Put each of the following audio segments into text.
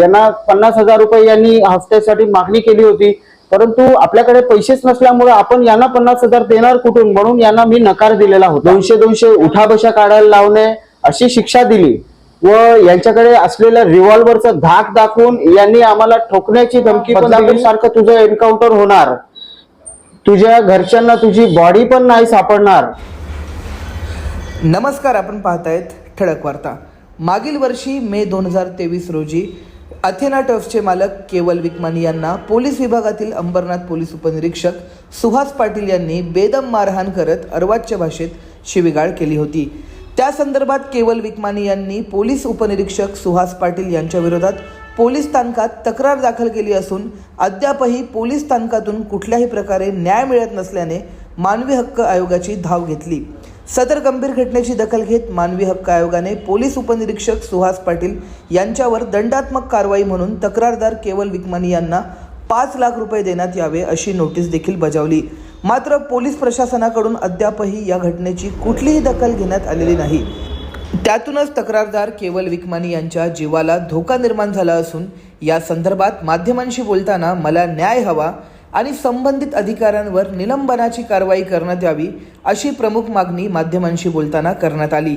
यांना पन्नास हजार रुपये यांनी हफ्त्यासाठी मागणी केली होती. परंतु आपल्याकडे पैसेच नसल्यामुळे आपण यांना पन्नास हजार देणार कुठून? म्हणून यांना मी नकार दिलेला होता. दोनशे दोनशे उठाबशा काढायला लावणे अशी शिक्षा दिली व यांच्याकडे असलेल्या रिव्हॉल्व्हरचा धाक दाखवून यांनी आम्हाला ठोकण्याची धमकी पण दिली. सारखं तुझं एन्काउंटर होणार. तुझ्या घरच्यांना तुझी बॉडी पण नाही सापडणार. नमस्कार आपण पाहतायत ठळक वार्ता. मागील वर्षी मे दोन हजार तेवीस रोजी अथेना टर्फचे मालक केवल विकमानी यांना पोलीस विभागातील अंबरनाथ पोलीस उपनिरीक्षक सुहास पाटील यांनी बेदम मारहाण करत अर्वाच्य भाषेत शिवीगाळ केली होती. त्या संदर्भात केवल विकमानी यांनी पोलीस उपनिरीक्षक सुहास पाटील यांच्या विरोधात पोलीस स्थानकात तक्रार दाखल केली असून अद्यापही पोलीस स्थानकातून कुठल्याही प्रकारे न्याय मिळत नसल्याने मानवी हक्क आयोगाची धाव घेतली. सदर गंभीर घटनेची दखल घेत मानवी हक्क आयोगाने पोलीस उपनिरीक्षक सुहास पाटील यांच्यावर दंडात्मक कारवाई म्हणून तक्रारदार केवल विकमानी यांना पाच लाख रुपये देण्यात यावे अशी नोटीस देखील बजावली. मात्र पोलीस प्रशासनाकडून अद्यापही या घटनेची कुठलीही दखल घेण्यात आलेली नाही. त्यातूनच तक्रारदार केवल विकमानी यांच्या जीवाला धोका निर्माण झाला असून या संदर्भात माध्यमांशी बोलताना मला न्याय हवा आणि संबंधित अधिकाऱ्यांवर निलंबनाची कारवाई करण्यात यावी अशी प्रमुख मागणी माध्यमांशी बोलताना करण्यात आली.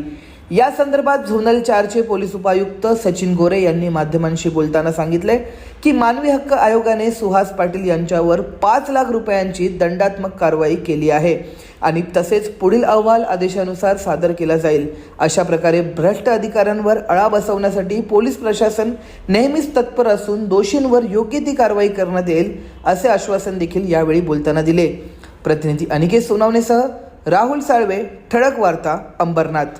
या संदर्भात झोनल चारचे पोलीस उपायुक्त सचिन गोरे यांनी माध्यमांशी बोलताना सांगितले की मानवी हक्क आयोगाने सुहास पाटील यांच्यावर पाच लाख रुपयांची दंडात्मक कारवाई केली आहे आणि तसेच पुढील अहवाल आदेशानुसार सादर केला जाईल. अशा प्रकारे भ्रष्ट अधिकाऱ्यांवर अळा बसवण्यासाठी पोलीस प्रशासन नेहमीच तत्पर असून दोषींवर योग्य ती कारवाई करण्यात येईल असे आश्वासन देखील यावेळी बोलताना दिले. प्रतिनिधी अनिकेत सोनावणेसह राहुल साळवे ठळक वार्ता अंबरनाथ.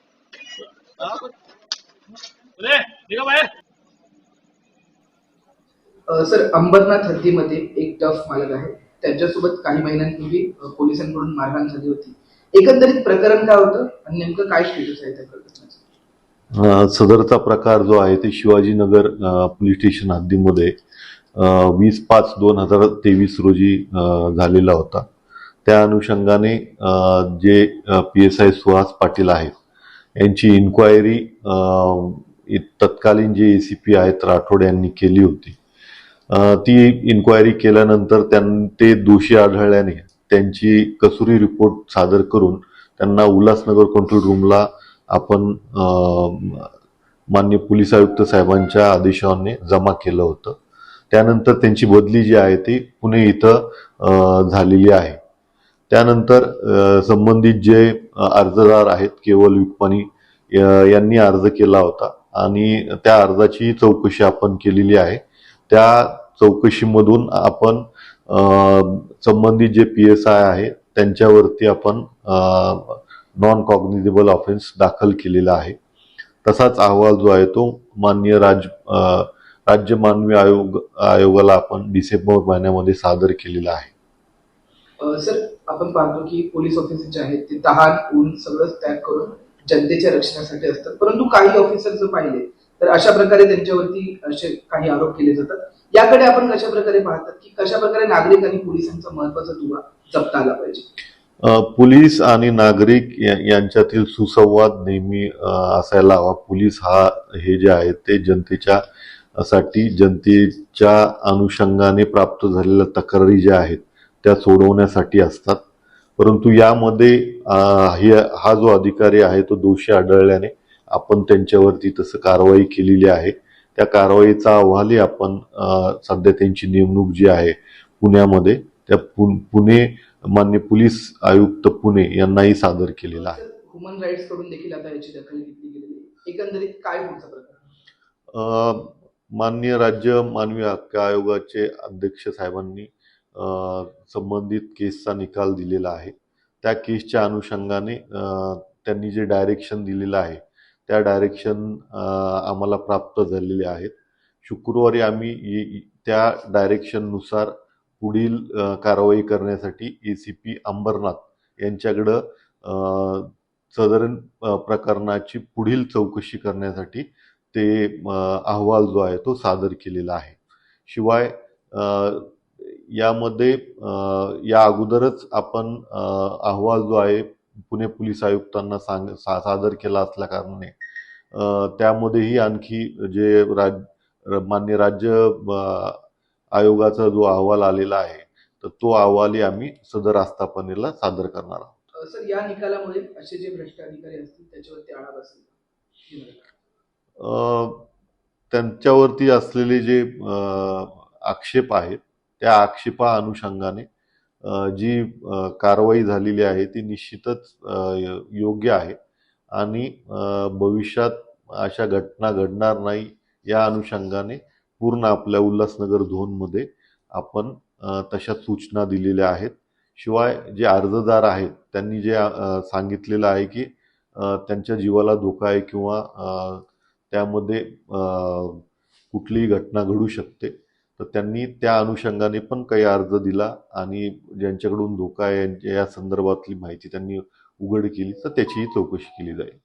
सर अंबरनाथ हद्दीमध्ये एक टफ मालक आहे. त्यांच्यासोबत काही महिन्यांपूर्वी पोलिसांकडून मारहाण झाली होती. एकंदरीत प्रकरण काय होतं आणि नेमकं काय स्टेटस आहे त्या प्रकरणाचं? अ, सदरचा प्रकार जो आहे ते शिवाजीनगर पोलीस स्टेशन हद्दीमध्ये वीस पाच दोन हजार तेवीस रोजी झालेला होता. त्या अनुषंगाने J P S I Suhas Patil आहेत यांची इन्क्वायरी तत्कालीन जे ए सी पी आहेत राठोड यांनी केली होती. ती इन्क्वायरी केल्यानंतर त्यां ते दोषी आढळल्याने त्यांची कसुरी रिपोर्ट सादर करून त्यांना उल्हासनगर कंट्रोल रूमला आपण मान्य पोलीस आयुक्त साहेबांच्या आदेशाने जमा केलं होतं. त्यानंतर त्यांची बदली जी आहे ती पुणे इथं झालेली आहे. त्यानंतर संबंधित जे अर्जदार आहेत केवल विकपानी यांनी अर्ज केला होता. आणि त्या अर्जाची चौकशी आपण केलेली आहे. त्या चौकशीमधून आपण संबंधित जे पी एस आय आहे त्यांच्यावरती आपण नॉन कॉग्निझेबल ऑफेन्स दाखल केलेला आहे. तसाच अहवाल जो आहे तो मान्य राज राज्य मानवी आयोग आयोगाला आपण डिसेंबर महिन्यामध्ये सादर केलेला आहे. सर आपण पाहतो की पोलीस ऑफिसर जे आहेत ते तहान ऊन सगळं त्याग करून जनतेच्या रक्षणासाठी असतात. परंतु काही ऑफिसर जर पाहिले तर अशा प्रकारे त्यांच्यावरती असे काही आरोप केले जातात. याकडे आपण कशा प्रकारे पाहतात की कशा प्रकारे नागरिक आणि पोलिसांचा महत्त्वाचा दुवा जपता आला पाहिजे? पोलीस आणि नागरिक या- यांच्यातील सुसंवाद नेहमी असायला हवा. पोलीस हा हे जे आहे ते जनतेच्या साठी जनतेच्या अनुषंगाने प्राप्त झालेल्या तक्रारी ज्या आहेत त्या सोडवण्यासाठी असतात. परंतु यामध्ये हे जो अधिकारी आहे तो दोषी आढळल्याने आपण त्यांच्यावरती तसं कारवाई केलेली आहे. त्या कारवाईचा अहवालही आपण सध्या त्यांची नेमणूक जी आहे पुण्यामध्ये त्या पुणे मान्य पोलीस आयुक्त पुणे यांनाही सादर केलेला आहे. ह्युमन राईट्सकडून देखील आता याची दखल घेतली गेलेली. एकंदरीत काय पुढचा प्रकार? अ, माननीय राज्य मानवी हक्क आयोगाचे अध्यक्ष साहेबांनी संबंधित केसचा निकाल दिलेला आहे. त्या केसच्या अनुषंगाने त्यांनी जे डायरेक्शन दिलेलं आहे त्या डायरेक्शन आम्हाला प्राप्त झालेले आहेत. शुक्रवारी आम्ही त्या डायरेक्शननुसार पुढील कारवाई करण्यासाठी ए सी पी अंबरनाथ यांच्याकडं अ, सदर प्रकरणाची पुढील चौकशी करण्यासाठी ते अहवाल जो आहे तो सादर केलेला आहे. शिवाय यामध्ये या अगोदरच आपण अहवाल जो आहे पुणे पोलीस आयुक्तांना सांग सा सादर केला असल्या कारणाने त्यामध्येही आणखी जे राज मान्य राज्य आयोगाचा जो अहवाल आलेला आहे तर तो अहवालही आम्ही सदर आस्थापनेला सादर करणार आहोत. सर या निकालामुळे असे जे भ्रष्ट अधिकारी असतील त्याच्यावरती आळा बसेल त्यांच्यावरती असलेले जे आक्षेप आहेत त्या आक्षेपा अनुषंगाने जी कारवाई झालेली आहे ती निश्चितच य- योग्य आहे आणि भविष्यात अशा घटना घडणार नाही या अनुषंगाने पूर्ण आपल्या उल्हासनगर झोनमध्ये आपण तशा सूचना दिलेल्या आहेत. शिवाय जे अर्जदार आहेत त्यांनी जे सांगितलेलं आहे की त्यांच्या जीवाला धोका आहे किंवा त्यामध्ये कुठलीही घटना घडू शकते. तर त्यांनी त्या अनुषंगाने पण काही अर्ज दिला आणि ज्यांच्याकडून धोका आहे यांच्या- या संदर्भातली माहिती त्यांनी उघड केली तर त्याचीही चौकशी केली जाईल.